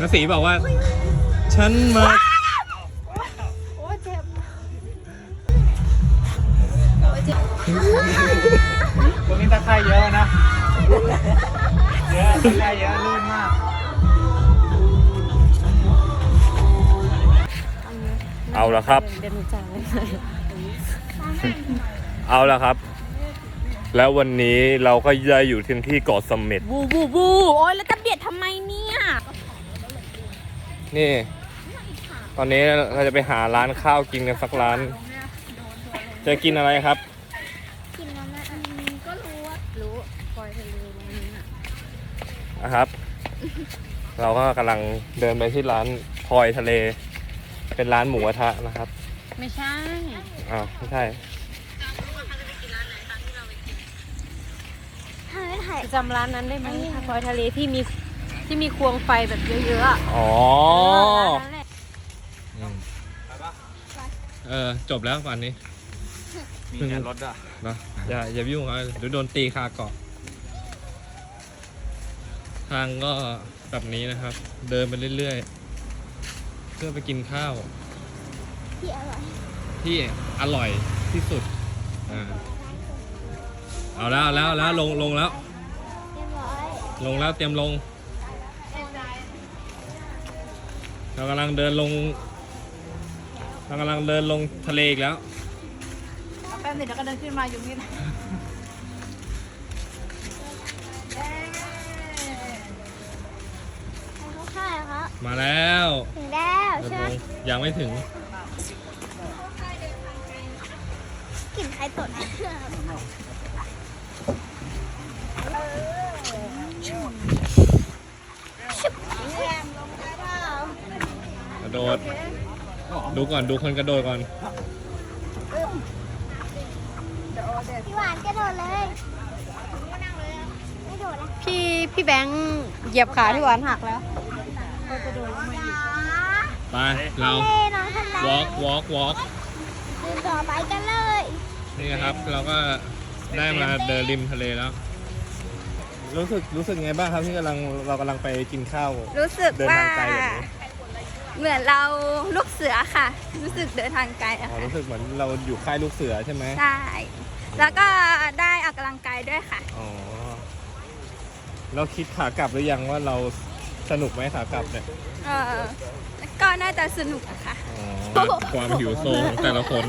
นัสีบอกว่า ฉันมาโอ้เจ็บตรงนี้ตะไคร่เยอะนะ เยอะตะไคร่เยอะลื่นมาก เอาละครับ เดี๋ยวหนูจ่ายเลยเอาละครับ แล้ววันนี้เราก็ได้อยู่ที่ที่เกาะเสม็ด บูบูบูโอ้ยแล้วจะเบียดทำไมเนี่ย นี่ ตอนนี้เราจะไปหาร้านข้าวกินกันสักร้าน จะกินอะไรครับ กินแล้วนะอันนี้ก็รู้ว่ารู้ปล่อยทะเลตรงนี้อะนะครับ เราก็กำลังเดินไปที่ร้านพลอยทะเล เป็นร้านหมูกระทะนะครับไม่ใช่อ้าวไม่ใช่จำร้านนั้นได้ไหมปล่อยทะเลที่มี ที่มีควงไฟแบบเยอะๆอะอ๋อร้านนั้นแหละเออจบแล้วฝันนี้ มีงานรถอะเนอะอย่าอย่ายุ่งเขาเดี๋ยวโดนตีคาเกาะทางก็แบบนี้นะครับ เดินไปเรื่อยๆ เพื่อไปกินข้าว ที่อร่อยที่อร่อยที่สุดอ่าเอาแล้วเอาแล้วเอาแล้วลงลงแล้ว เรียบร้อยลงแล้วเตรียมลง เรากำลังเดินลง เรากำลังเดินลงทะเลอีกแล้ว แป๊บนึงเดี๋ยวก็เดินขึ้นมาอยู่นี่ให้เขาค่ายครับมาแล้วถึงแล้วเดินใช่ลไหมงยังไม่ถึง กลิ่นไข่ตดชุบแยมลงไปเปล่าก ระโดด ดูก่อนดูคนกระโดดก่อน พี่หวานกระโดดเลยไม่โดดนะพี่พี่แบงค์เหยียบขาพี่หวานหักแล้วไป เรา เล่น้องทำไร walk walk walk เดินต่อไปกันเลยนี่นะครับ เราก็ได้มาเดินริมทะเลแล้ว รู้สึกรู้สึกไงบ้างครับที่กำลังเรากำลังไปกินข้าว รู้สึกเดินว่า ทางไกลแบบนี้ เหมือนเราลูกเสือค่ะ รู้สึกเดินทางไกลอะอ๋อค่ะรู้สึกเหมือนเราอยู่ค่ายลูกเสือใช่ไหมใช่แล้วก็ได้ออกกำลังกายด้วยค่ะ อ๋อเราคิดขากลับหรือยังว่าเราสนุกไหมขากลับเนี่ยเออก็น่าจะสนุกอะค่ะ อ๋อความหิวโซของแต่ละคน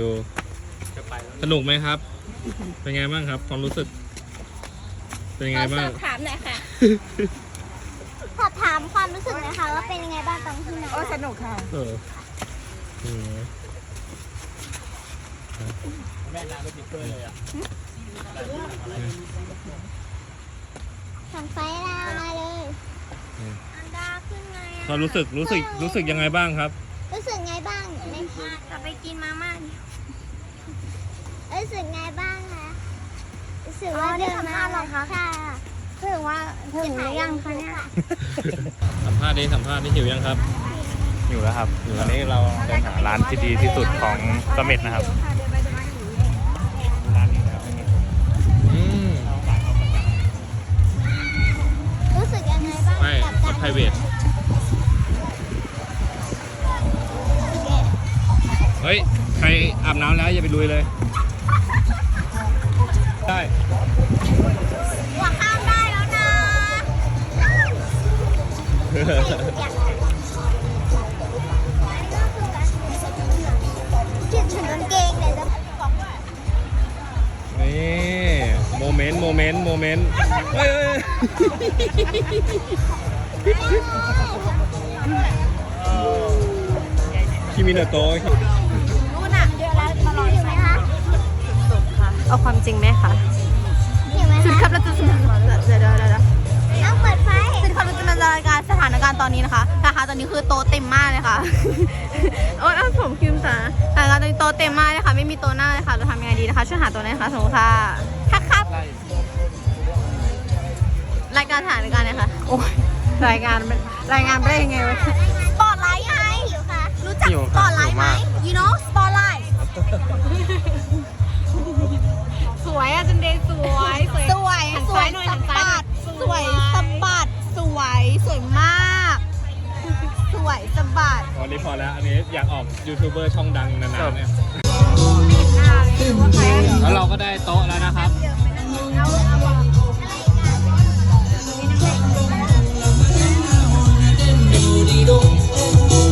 ดูสนุกไหมครับ เป็นไงบ้างครับ ความรู้สึก เป็นขไงอสบ้าอง บถามหน่อยค่ะ ขอบถามความรู้สึกนะคะว่าเป็นยังไงบ้างตอนที่น้องโอ้สนุกค่ะ เอออืมสั่งไฟล้วมาเลยอันดาขึ้นไงความรู้สึกรู้สึกรู้สึกยังไงบ้างครับ รู้สึกไงบ้างในจะไปกินมาม่ารู้สึกไงบ้างคะรู้สึกว่าเดินมาเหรอคะค่ะ ถึงว่าถึงหรือยังคะเนี่ยสัมภาษณ์นี้สัมภาษณ์นี่หิวยังครับอยู่แล้วครับตอนนี้เราเดินหาร้านที่ดีที่สุดของเสม็ดนะครับร้านนี้นะครับอืมรู้สึกยังไงบ้างไม่กับรกาถรไพรเวทเฮ้ย ใครอาบน้ำแล้วอย่าไปลุยเลย ได้ นี่โมเมนต์โมเมนต์โมเมนต์เฮ้ยคิมิโนโตะรู้หนักเยอะแล้วตลอดไหมคะเอาความจริงไหมคะ หิวไหมสุดคะ ครับเราจะเดี๋ยวเดี๋ยวเดี๋ยวเดี๋ยว การสถานการณ์ตอนนี้นะคะนะคะตอนนี้คือโตะเต็มมากเลยค่ะโอ๊ยเอาผมคิมตาสถานการณ์ตอนนี้โตะเต็มมากเลยค่ะ ไม่มีโตะหน้าเลยค่ะ เราทำยังไงดีนะคะช่วยหาโตัวหน่อยนะคะสมมติค่ะค่ะครับรายการสถานการณ์เลยค่ะโอ้ยรายงานเป็นรายงานไม่ได้ยังไงวะสปอตไลท์ไงหิวค่ะรู้จักสปอตไลท์ไหม you know สปอตไลท์สวยอะจันเดย์สวย สวย สวยหันสวซ้ายยหน่อยสหันซ้ายหน่อยบัดสวยสะบัดสบาทวันนี้พอแล้ว อันนี้อยากออกยูทูบเบอร์ช่องดังนานๆเนี่ย แล้วเราก็ได้โต๊ะแล้วนะครับติ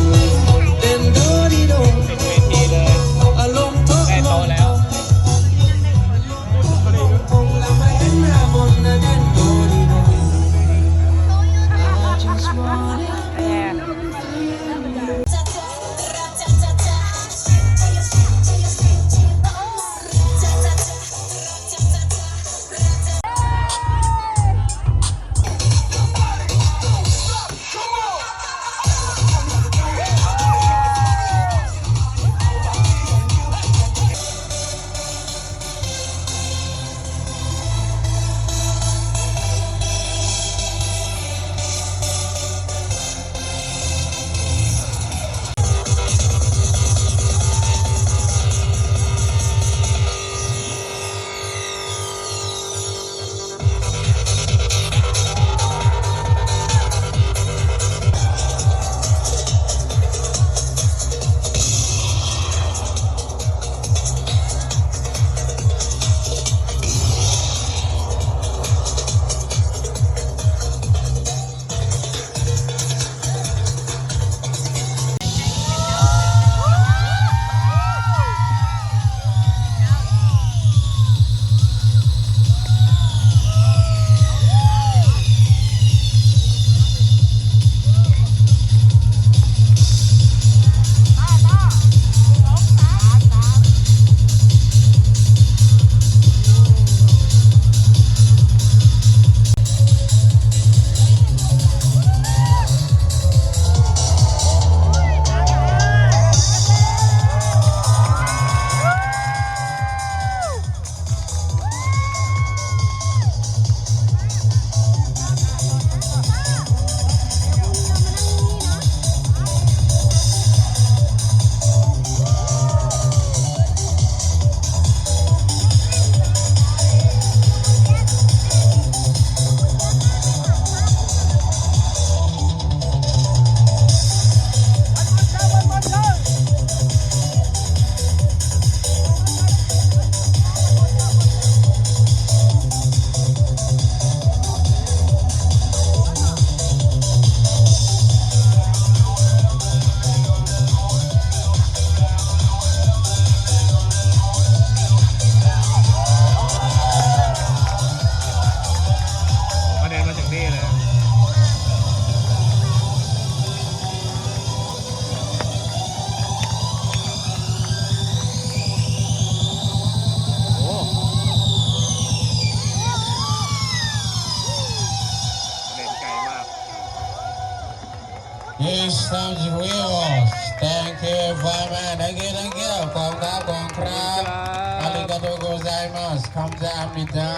คำจามิดา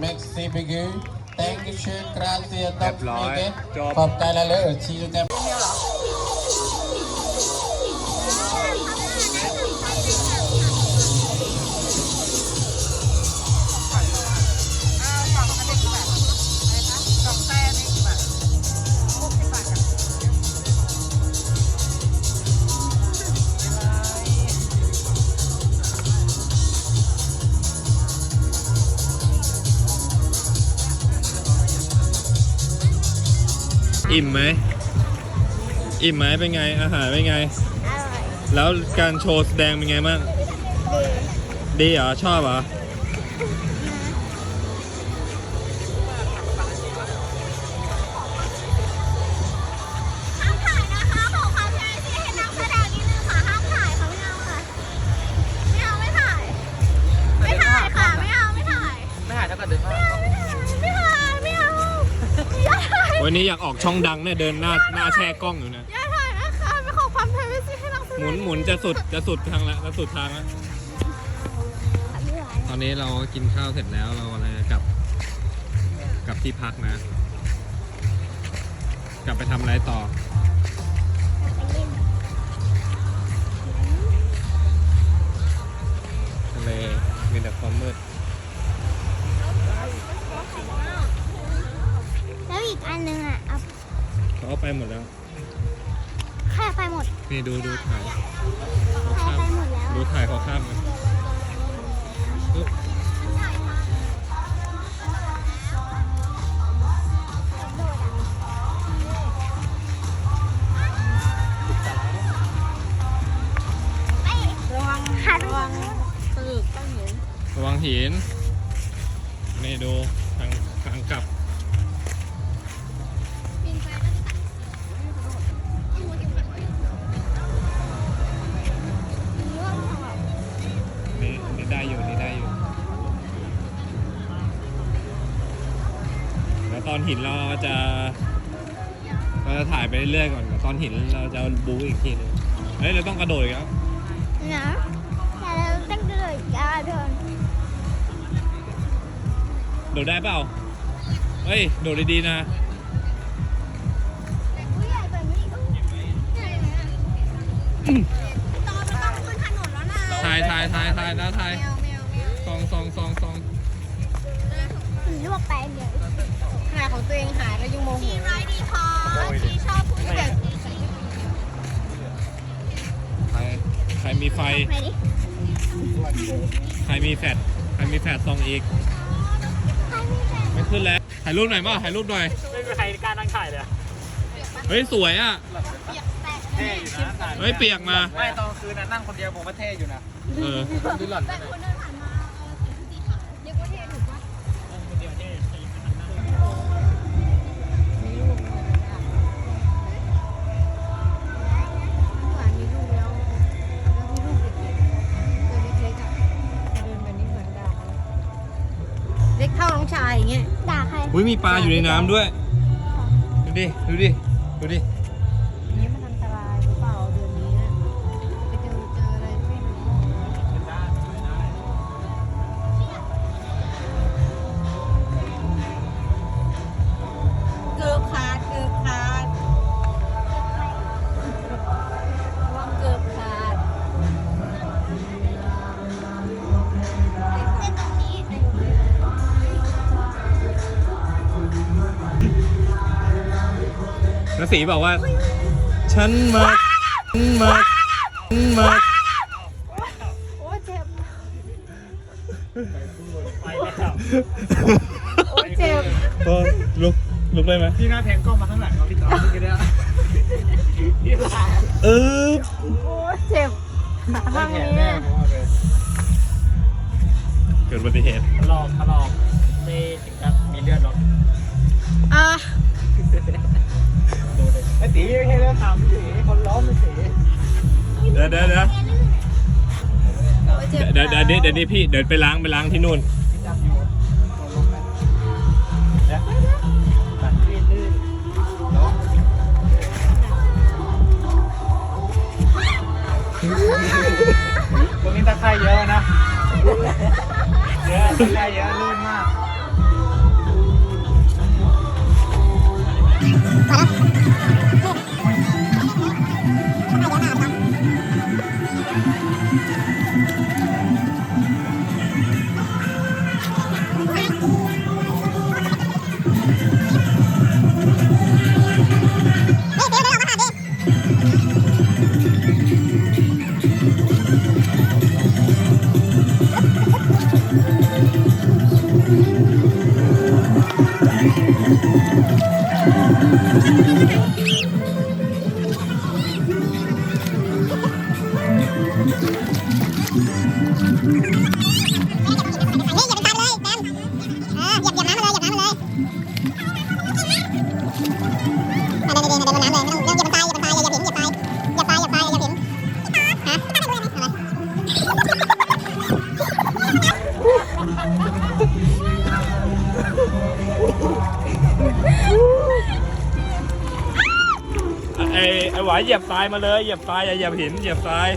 เม็กซิบิกู Thank you เชิญครับเสียตับเรียบร้อยจบขอบใจละเลย อิ่มไหม อิ่มไหมเป็นไง อาหารเป็นไงอร่อยแล้วการโชว์แสดงเป็นไงบ้าง ดีเหรอ ชอบเหรอ วันนี้อยากออกช่องดังเนี่ยเดินหน้าหน้าแช่กล้องอยู่นะอย่าถ่ายนะคะไม่ขอความใจให้นักแสดงหมุนหมุนจะสุดจะสุดทางละจะสุดทางละตอนนี้เรากินข้าวเสร็จแล้วเราอะไรกลับกลับที่พักนะ กลับไปทำอะไรต่อ ทะเลมีแต่ความมืด แล้ว อีกอันหนึงอะเอาเขาเอาไปหมดแล้ว ค่ะไปหมดนี่ดูดูถ่ายเขาถ่ายข้ามไปหมดแล้วดูถ่ายเขาข้ามกัน อนหินเราจะเราจะถ่ายไปเรื่อยๆก่อนเดี๋ยวตอนหินเราจะบูอีกทีหนึงเฮ้ยเราต้องกระโดดอีกแล้วนะแต่เราต้องเดินก้าวเดินโดดได้เปล่า เฮ้ย โดดดีๆนะผู้ใหญ่กว่านี้ใหญ่ไหมอะตอนมันต้องขึ้นถนนแล้วนะถ่ายถ่ายถ่ายถ่ายนะถ่ายแมวแมวแมวซองซองซองซอง ลวกไปเดี๋ยวขนาดของตัวเองหายแล้วยังโมโหทีไรดีพอทีชอบพูดแบบใครใครมีไฟไหนดิใครมีแฟลชใครมีแฟลชซองอีก ใครมีแฟนไม่ขึ้นแล้ว ถ่ายรูปหน่อยป่ะถ่ายรูปหน่อย ไม่มีใครกล้านั่งถ่ายเลยอะเฮ้ยสวยอะเท่อยู่นะถ่ายเฮ้ยเปียกมา ไม่ตอนคืนนะนั่งคนเดียวผมก็เท่อยู่นะ เออดูหล่อนแต่คนเดิน อุ้ยมีปลาอยู่ในน้ำด้วย ดูดิ ดูดิ ดูดิ สีบอกว่า ฉันมาฉันมาฉันมาโอ้เจ็บ ไปแล้วโอ้เจ็บก็ลุกลุกได้ไหมพี่หน้าแพงกล้องมาข้างหลังเราพี่ต่อเมื่อกี้เนี่ยเออโอ้เจ็บขาข้างแผลนี้แน่ผมว่าเลยเกิดอุบัติเหตุทะลอกทะลอกไม่ถึงกับมีเลือดหรอกอะดูเลย ไอ้ตีไม่ใช่เรื่องทำตีคนร้อนไม่ตีเดี๋ยวเดี๋ยวเดี๋ยวโอ้เจ็บเดี๋ยวเดี๋ยวเดี๋ยวเดี๋ยวนี่พี่เดี๋ยวไปล้างไปล้างที่นู่นที่จับอยู่คนลงไปเดี๋ยวตัดลื่นลื่นเนาะตรงนี้ตะไคร่เยอะนะเยอะตะไคร่เยอะลื่นมาก เหยียบทรายมาเลย เหยียบทรายอย่าเหยียบหิน เหยียบทราย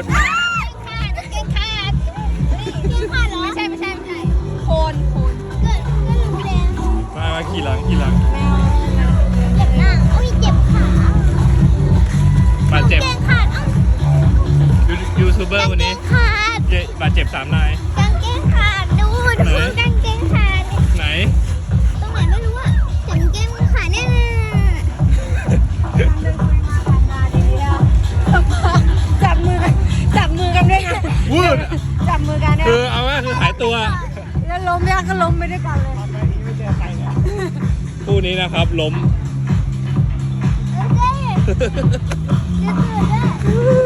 ดดีกดกดขาดเกงขาดเกงขาดเหรอไม่ใช่ไม่ใช่ไม่ใช่โคนโคนเกิดก็รู้แล้วมามาขี่หลังขี่หลังเจ็บหน้าโอ้ยเจ็บขาบาดเจ็บขาดยูยูทูบเบอร์วันนี้ขาดเจ็บบาดเจ็บสามนาย กางเกงขาดดูดูกางเกง ไงวูด จับมือกันเนี่ยคือเอาง่ายคือหายตัว แล้วล้มยากก็ล้มไปด้วยกันเลยคู่นี้นะครับล้มปล